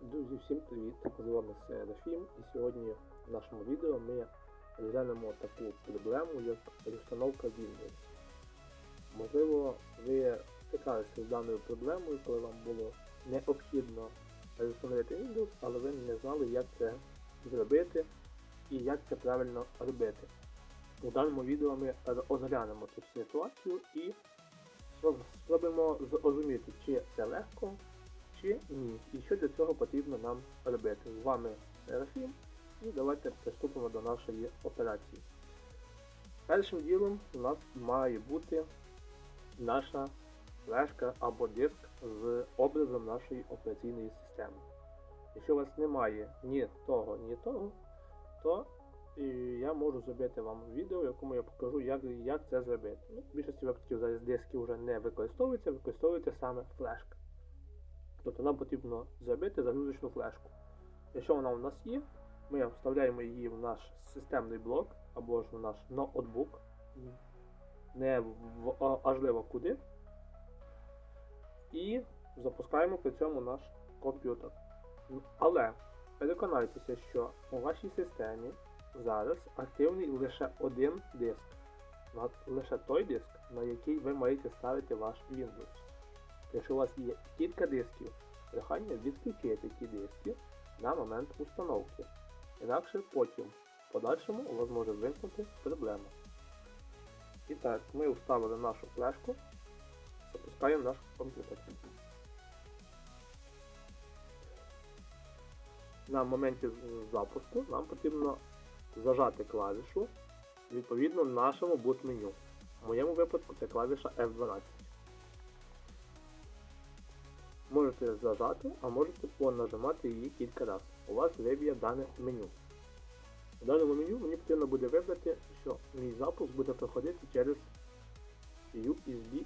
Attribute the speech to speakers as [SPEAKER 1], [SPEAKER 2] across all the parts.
[SPEAKER 1] Друзі, всім привіт! З вами Серафім і сьогодні в нашому відео ми розглянемо таку проблему, як перестановка Windows. Можливо, ви стикалися з даною проблемою, коли вам було необхідно перестановити Windows, але ви не знали, як це зробити і як це правильно робити. У даному відео ми розглянемо цю ситуацію і спробуємо зрозуміти, чи це легко чи ні. І що для цього потрібно нам робити. З вами Серафім і давайте приступимо до нашої операції. Першим ділом у нас має бути наша флешка або диск з образом нашої операційної системи. Якщо у вас немає ні того, ні того, то я можу зробити вам відео, в якому я покажу, як як це зробити. Ну, В більшості випадків зараз диски вже не використовуються, використовується саме флешка. Тобто нам потрібно зробити загрузочну флешку. Якщо вона у нас є, ми вставляємо її в наш системний блок або ж в наш ноутбук, не важливо куди. І запускаємо при цьому наш комп'ютер. Але переконайтеся, що у вашій системі зараз активний лише один диск. Лише той диск, на який ви маєте ставити ваш Windows. Якщо у вас є кілька дисків, прохання відключити ті диски на момент установки. Інакше потім в подальшому у вас може виникнути проблема. І так, ми вставили нашу флешку, запускаємо наш комп'ютер. На моменті запуску нам потрібно зажати клавішу відповідно нашому boot меню. В моєму випадку це клавіша F12. Можете зажати, а можете понажимати її кілька разів. У вас виб'є дане меню. В даному меню мені потрібно буде вибрати, що мій запуск буде проходити через USB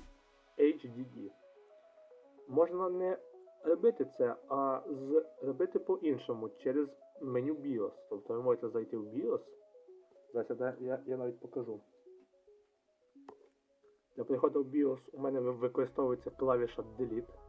[SPEAKER 1] HDD. Можна не робити це, а зробити по-іншому через меню BIOS. Тобто ви можете зайти в BIOS. Зараз я, я навіть покажу. Для переходу в BIOS у мене використовується клавіша Delete.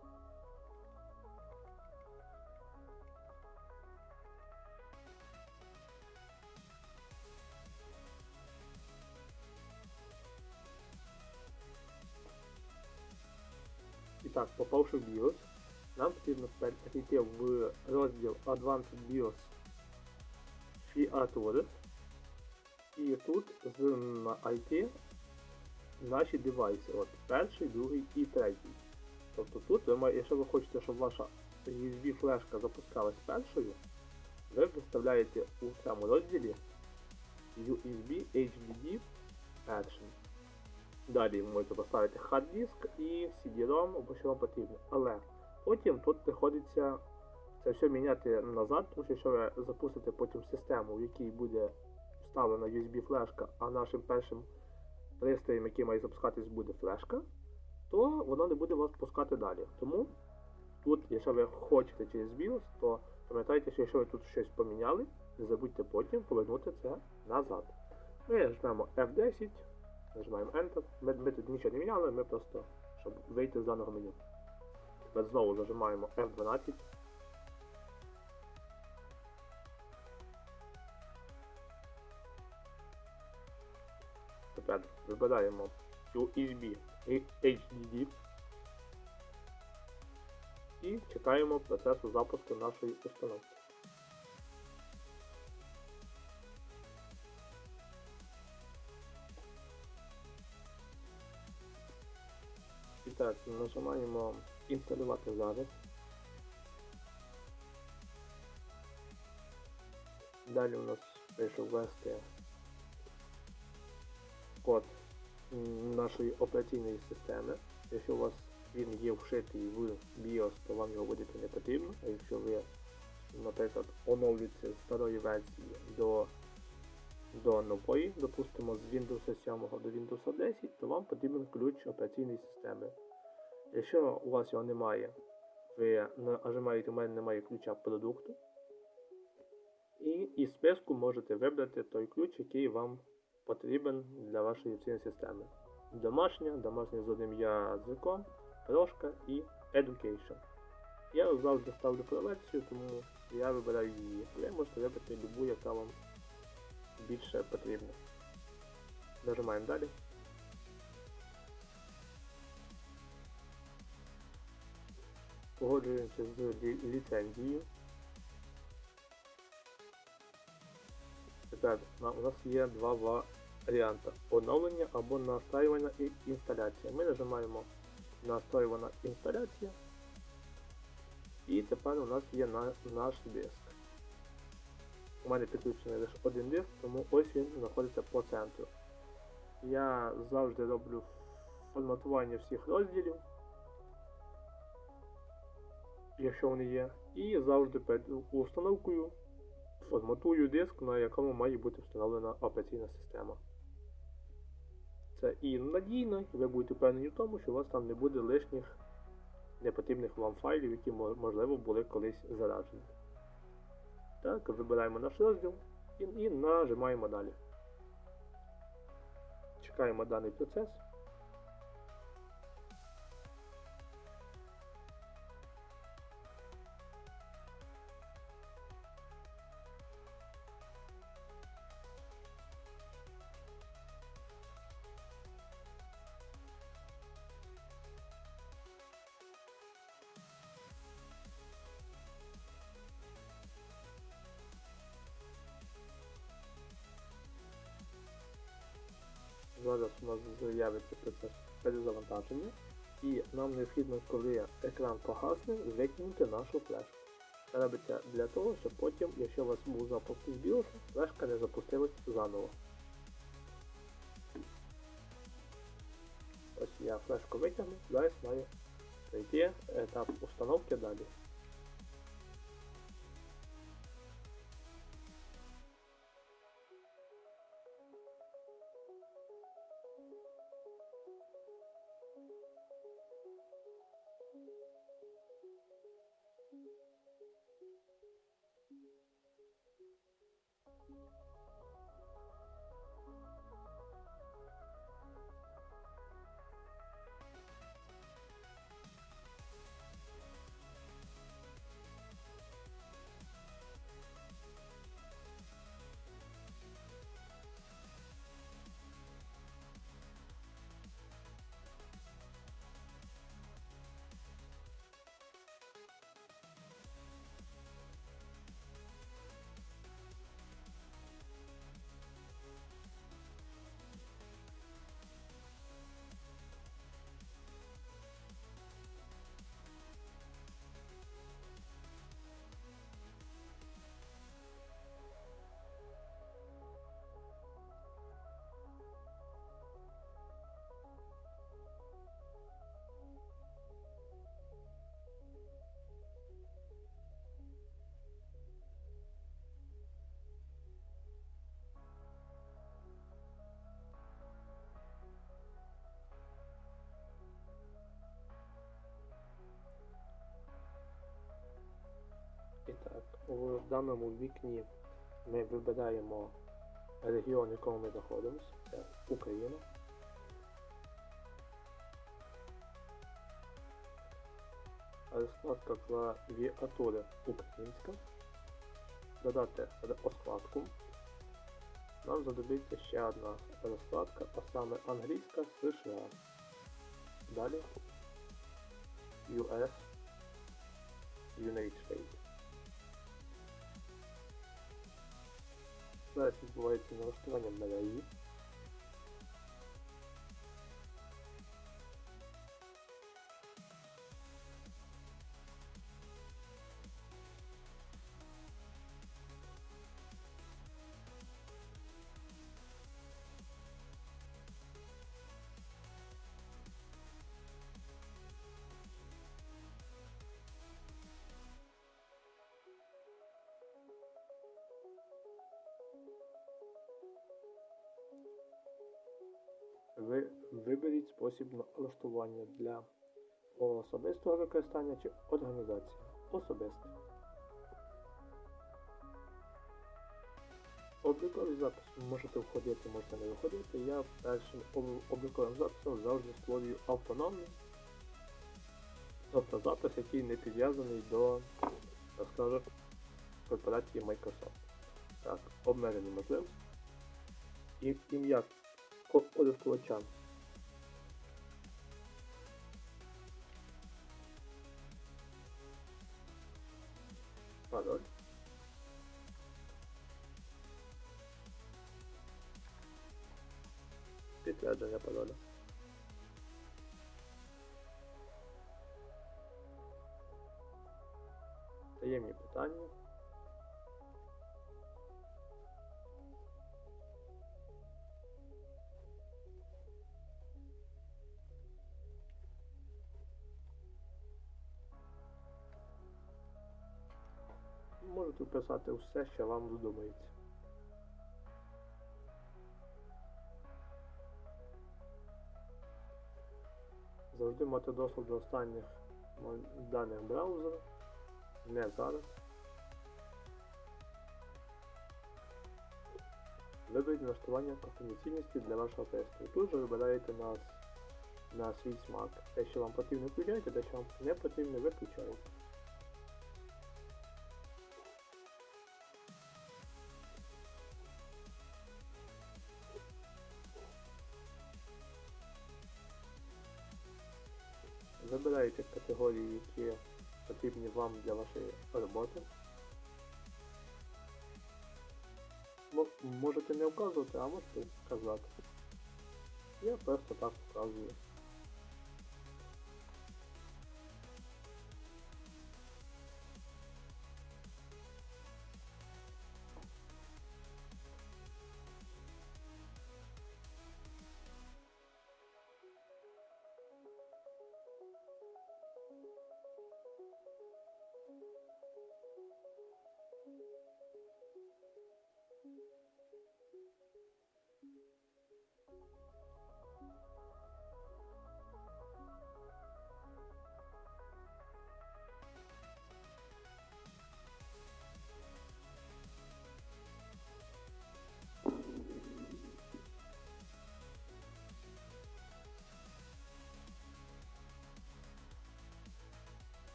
[SPEAKER 1] Так, BIOS, нам потрібно перейти в розділ Advanced BIOS Features. І тут з IT наші девайси. От, Перший, другий і третій. Тобто тут, ви, якщо ви хочете, щоб ваша USB-флешка запускалась першою, ви виставляєте у цьому розділі USB HDD Action. Далі можете поставити disk і CD-ROM, або що вам потрібно. Але потім тут приходиться це все міняти назад, тому що якщо ви запустите потім систему, в якій буде вставлена USB-флешка, а нашим першим пристроєм, який має запускатись, буде флешка, то воно не буде вас пускати далі. Тому тут, якщо ви хочете через BIOS, то пам'ятайте, що якщо ви тут щось поміняли, не забудьте потім повернути це назад. Ми жмемо F10. Нажимаємо Enter. Ми, ми тут нічого не міняли, ми просто, щоб вийти з даного меню. Тепер знову зажимаємо F12. Тепер вибираємо USB і HDD і чекаємо процесу запуску нашої установки. Так, нажимаємо інсталювати зараз. Далі у нас пише ввести код нашої операційної системи. Якщо у вас він є вшитий в BIOS, то вам його вводити не потрібно. А якщо ви, наприклад, оновлюєте з старої версії до до нової, допустимо, з Windows 7 до Windows 10, то вам потрібен ключ операційної системи. Якщо у вас його немає, ви нажимаєте у мене немає ключа продукту. І із списку можете вибрати той ключ, який вам потрібен для вашої операційної системи. Домашня, домашня з одним язиком, трошка і Education. Я завжди ставлю колекцію, тому я вибираю її. Ви можете вибрати любу, яка вам більше потрібна. Нажимаємо далі. Погоджуємося з ліцензією. Тепер у нас є два варіанти. Оновлення або настаювана і інсталяція. Ми нажимаємо настроювана інсталяція. І тепер у нас є на, наш диск. У мене підключений лише один диск, тому ось він знаходиться по центру. Я завжди роблю форматування всіх розділів, якщо вони є. І завжди перед установкою форматую диск, на якому має бути встановлена операційна система. Це і надійно, і ви будете впевнені в тому, що у вас там не буде лишніх непотрібних вам файлів, які можливо були колись заражені. Так, вибираємо наш розділ і, і нажимаємо далі. Чекаємо даний процес. Зараз у нас з'явиться процес перезавантаження. І нам необхідно, коли екран погасне, викинути нашу флешку. Це робиться для того, щоб потім, якщо у вас був запуск з BIOS, флешка не запустилась заново. Ось я флешку витягну, зараз має пройти етап установки далі. У даному вікні ми вибираємо регіон, в якому ми знаходимося. Це Україна. Розкладка клавіатури українська. Додати розкладку. Нам знадобиться ще одна розкладка, а саме англійська США. Далі US United States. Зараз відбувається налаштування мережі. Виберіть спосіб налаштування для особистого використання чи організації. Особисте. Обліковий запис можете входити, можете не виходити. Я першим обліковим записом завжди створюю автономний. Тобто запис, який не підв'язаний до, скажу, корпорації Microsoft. Так, обмежені можливості. І ім'я ко- Salvador. Detrás de. Можете вписати все, що вам задумається. Завжди мати доступ до останніх даних браузера. Не зараз. Виберіть налаштування конфіденційності для вашого тесту. Тут же вибираєте на, на свій смак. Те, що вам потрібно, включаєте, те, що вам не потрібно, виключаєте. Категорії, які потрібні вам для вашої роботи. Мо- Можете не вказувати, а можете вказати. Я просто так вказую.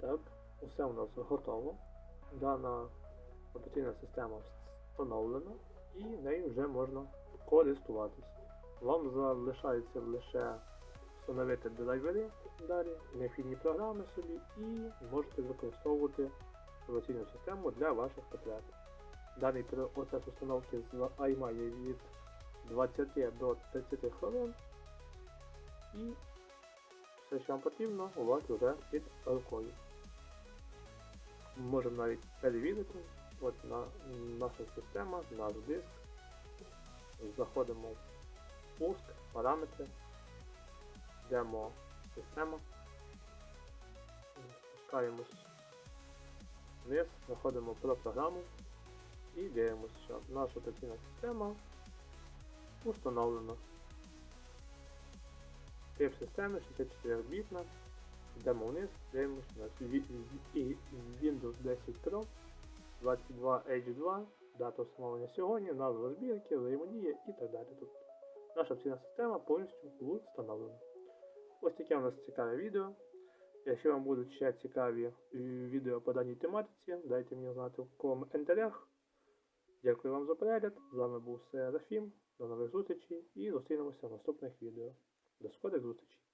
[SPEAKER 1] Так, усе у нас готово. Дана операційна система встановлена і нею вже можна користуватись. Вам залишається лише встановити драйвери далі, необхідні програми собі і можете використовувати операційну систему для ваших потреб. Даний процес установки займає від 20 до 30 хвилин і все, що вам потрібно, у вас вже під рукою. Можемо навіть перевірити. От на, наша система, наш диск. Заходимо в пуск, параметри, йдемо система, спускаємось вниз, знаходимо про програму і дивимося, що наша операційна система установлена. Тип системи 64 бітна. Йдемо вниз, Windows 10 Pro 22H2, дата встановлення сьогодні, назва збірки, взаємодія і так далі. Тут наша операційна система повністю встановлена. Ось таке у нас цікаве відео. Якщо вам будуть ще цікаві відео по даній тематиці, дайте мені знати в коментарях. Дякую вам за перегляд. З вами був Серафім. До нових зустрічей і зустрінемося в наступних відео. До скорих зустрічей!